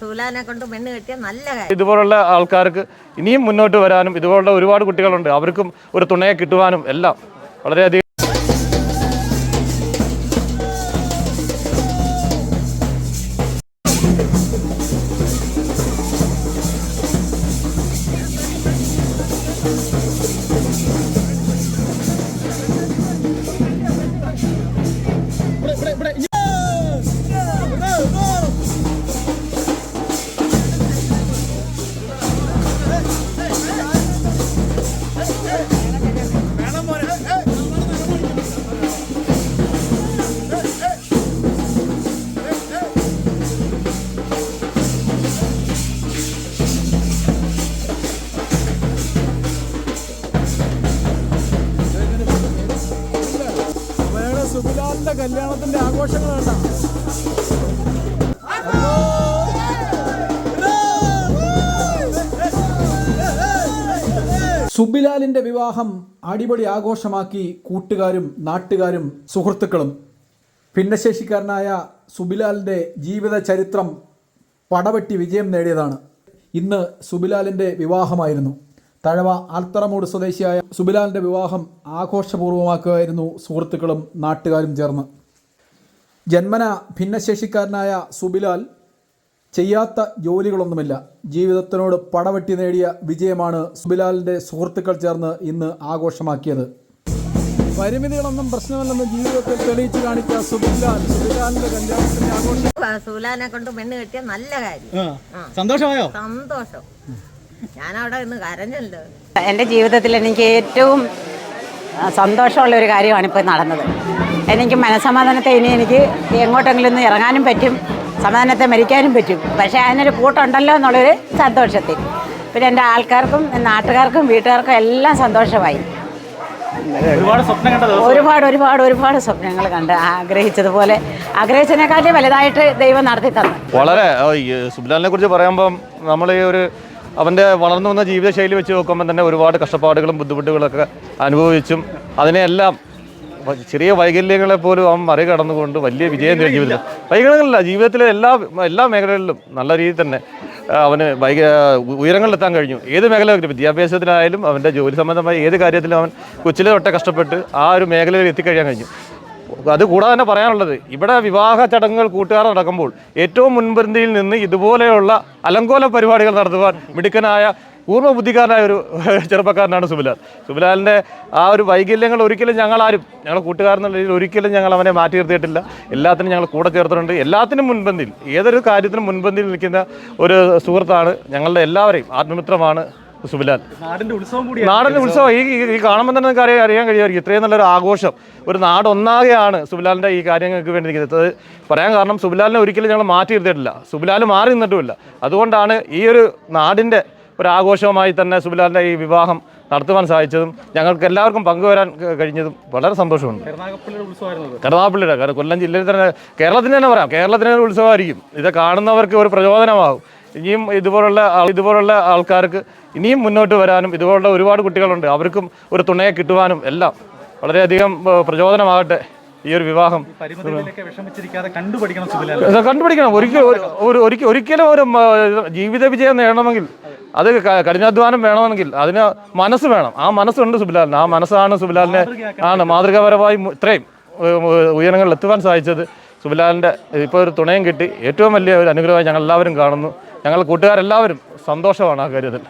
സൂലാനെ കൊണ്ട് പെണ്ണ് കെട്ടിയ നല്ല കാര്യം. ഇതുപോലുള്ള ആൾക്കാർക്ക് ഇനിയും മുന്നോട്ട് വരാനും ഇതുപോലുള്ള ഒരുപാട് കുട്ടികളുണ്ട്. അവർക്കും ഒരു തുണയെ കിട്ടുവാനും എല്ലാം വളരെയധികം സുബിലാലിന്റെ കല്യാണത്തിന്റെ ആഘോഷങ്ങൾ കണ്ട സുബിലാലിന്റെ വിവാഹം അടിപൊളി ആഘോഷമാക്കി കൂട്ടുകാരും നാട്ടുകാരും സുഹൃത്തുക്കളും. ഭിന്നശേഷിക്കാരനായ സുബിലാലിന്റെ ജീവിത ചരിത്രം പടവെട്ടി വിജയം നേടിയതാണ്. ഇന്ന് സുബിലാലിന്റെ വിവാഹമായിരുന്നു. തഴവ ആൽത്തറമൂട് സ്വദേശിയായ സുബിലാലിന്റെ വിവാഹം ആഘോഷപൂർവമാക്കുകയായിരുന്നു സുഹൃത്തുക്കളും നാട്ടുകാരും ചേർന്ന്. ജന്മന ഭിന്നശേഷിക്കാരനായ സുബിലാൽ ചെയ്യാത്ത ജോലികളൊന്നുമില്ല. ജീവിതത്തിനോട് പടവെട്ടി നേടിയ വിജയമാണ് സുബിലാലിന്റെ സുഹൃത്തുക്കൾ ചേർന്ന് ഇന്ന് ആഘോഷമാക്കിയത്. പരിമിതികളൊന്നും പ്രശ്നമല്ലെന്ന് ജീവിതത്തിൽ തെളിയിച്ചു കാണിച്ച സുബിലാൽ സുബിലാലിന്റെ കല്യാണത്തിന്റെ ആഘോഷം. സുബിലാലിനെ കൊണ്ട് പെണ്ണ് കിട്ടിയ നല്ല കാര്യം. സന്തോഷമായോ? സന്തോഷം. ഞാനവിടെ ഇന്ന് കരഞ്ഞല്ലോ. എന്റെ ജീവിതത്തിൽ എനിക്ക് ഏറ്റവും സന്തോഷമുള്ള ഒരു കാര്യമാണ് ഇപ്പോൾ നടന്നത്. എനിക്ക് മനസമാധാനത്തെ ഇനി എനിക്ക് എങ്ങോട്ടെങ്കിലും ഒന്ന് ഇറങ്ങാനും പറ്റും സമാധാനത്തെ മരിക്കാനും പറ്റും. പക്ഷേ അതിനൊരു കൂട്ടുണ്ടല്ലോ എന്നുള്ളൊരു സന്തോഷത്തിൽ. പിന്നെ എന്റെ ആൾക്കാർക്കും നാട്ടുകാർക്കും വീട്ടുകാർക്കും എല്ലാം സന്തോഷമായി. ഒരുപാട് സ്വപ്നം കണ്ടത് ഒരുപാട് ഒരുപാട് ഒരുപാട് സ്വപ്നങ്ങൾ കണ്ട് ആഗ്രഹിച്ചതുപോലെ ആഗ്രഹിച്ചതിനെക്കാട്ടി വലുതായിട്ട് ദൈവം നടത്തി തന്നു വളരെ സുബ്ലാലിനെ കുറിച്ച് പറയുമ്പം നമ്മൾ ഈ ഒരു അവന്റെ വളർന്നു വന്ന ജീവിതശൈലി വെച്ച് നോക്കുമ്പോൾ തന്നെ ഒരുപാട് കഷ്ടപ്പാടുകളും ബുദ്ധിമുട്ടുകളൊക്കെ അനുഭവിച്ചും അതിനെയെല്ലാം ചെറിയ വൈകല്യങ്ങളെ പോലും അവൻ മറികടന്നുകൊണ്ട് വലിയ വിജയം ജീവിതത്തിൽ. വൈകല്യങ്ങളല്ല ജീവിതത്തിലെ എല്ലാ എല്ലാ മേഖലകളിലും നല്ല രീതിയിൽ തന്നെ അവന് വൈക ഉയരങ്ങളിലെത്താൻ കഴിഞ്ഞു. ഏത് മേഖല വിദ്യാഭ്യാസത്തിലായാലും അവന്റെ ജോലി സംബന്ധമായ ഏത് കാര്യത്തിലും അവൻ കൊച്ചിലെ തൊട്ടേ കഷ്ടപ്പെട്ട് ആ ഒരു മേഖലയിൽ എത്തിക്കഴിയാൻ കഴിഞ്ഞു. അത് കൂടാതെ തന്നെ പറയാനുള്ളത് ഇവിടെ വിവാഹ ചടങ്ങുകൾ കൂട്ടുകാർ നടക്കുമ്പോൾ ഏറ്റവും മുൻപന്തിയിൽ നിന്ന് ഇതുപോലെയുള്ള അലങ്കോല പരിപാടികൾ നടത്തുവാൻ മിടുക്കനായ പൂർവ ബുദ്ധിക്കാരനായ ഒരു ചെറുപ്പക്കാരനാണ് സുബിലാൽ. സുബിലാലിന്റെ ആ ഒരു വൈകല്യങ്ങൾ ഒരിക്കലും ഞങ്ങളാരും ഞങ്ങൾ കൂട്ടുകാരെന്നുള്ള രീതിയിൽ ഒരിക്കലും ഞങ്ങൾ അവനെ മാറ്റി നിർത്തിയിട്ടില്ല. എല്ലാത്തിനും ഞങ്ങൾ കൂടെ ചേർത്തിട്ടുണ്ട്. എല്ലാത്തിനും മുൻപന്തിയിൽ ഏതൊരു കാര്യത്തിനും മുൻപന്തിയിൽ നിൽക്കുന്ന ഒരു സുഹൃത്താണ് ഞങ്ങളുടെ എല്ലാവരെയും ആത്മമിത്രമാണ് സുബിലാൽ. നാടിന്റെ ഉത്സവം കൂടി ഉത്സവം. ഈ ഈ- കാണുമ്പോൾ തന്നെ നിങ്ങൾക്ക് അറിയാൻ അറിയാൻ കഴിയുമായിരിക്കും ഇത്രയും നല്ലൊരു ആഘോഷം. ഒരു നാടൊന്നാകെയാണ് സുബിലാലിന്റെ ഈ കാര്യങ്ങൾക്ക് വേണ്ടി നിൽക്കുന്നത് പറയാൻ കാരണം സുബിലാലിനെ ഒരിക്കലും ഞങ്ങൾ മാറ്റി ഇരുത്തിയിട്ടില്ല. സുബിലാൽ മാറി നിന്നിട്ടുമില്ല. അതുകൊണ്ടാണ് ഈ ഒരു നാടിന്റെ ഒരു ആഘോഷമായി തന്നെ സുബിലാലിന്റെ ഈ വിവാഹം നടത്തുവാൻ സാധിച്ചതും ഞങ്ങൾക്ക് എല്ലാവർക്കും പങ്കുവരാൻ കഴിഞ്ഞതും വളരെ സന്തോഷമുണ്ട്. കരുനാഗപ്പള്ളിയുടെ കാരണം കൊല്ലം ജില്ലയിൽ തന്നെ കേരളത്തിന് തന്നെ പറയാം. കേരളത്തിന് ഒരു ഉത്സവമായിരിക്കും. ഇത് കാണുന്നവർക്ക് ഒരു പ്രചോദനമാകും. ഇനിയും ഇതുപോലുള്ള ഇതുപോലുള്ള ആൾക്കാർക്ക് ഇനിയും മുന്നോട്ട് വരാനും ഇതുപോലുള്ള ഒരുപാട് കുട്ടികളുണ്ട്. അവർക്കും ഒരു തുണയെ കിട്ടുവാനും എല്ലാം വളരെയധികം പ്രചോദനമാകട്ടെ ഈ ഒരു വിവാഹം. കണ്ടുപിടിക്കണം ഒരിക്കലും ഒരിക്കലും ഒരു ജീവിത വിജയം നേടണമെങ്കിൽ അത് കഠിനാധ്വാനം വേണമെങ്കിൽ അതിന് മനസ്സ് വേണം. ആ മനസ്സുണ്ട് സുബിലാലിന്. ആ മനസ്സാണ് സുബിലാലിനെ ആണ് മാതൃകാപരമായി ഇത്രയും ഉയരങ്ങളിൽ എത്തുവാൻ സാധിച്ചത്. സുബിലാലിന്റെ ഇപ്പോൾ ഒരു തുണയും കിട്ടി. ഏറ്റവും വലിയ ഒരു അനുഗ്രഹമായി ഞങ്ങൾ എല്ലാവരും കാണുന്നു. ഞങ്ങൾ കൂട്ടുകാരെല്ലാവരും സന്തോഷമാണ് ആ കാര്യത്തിൽ.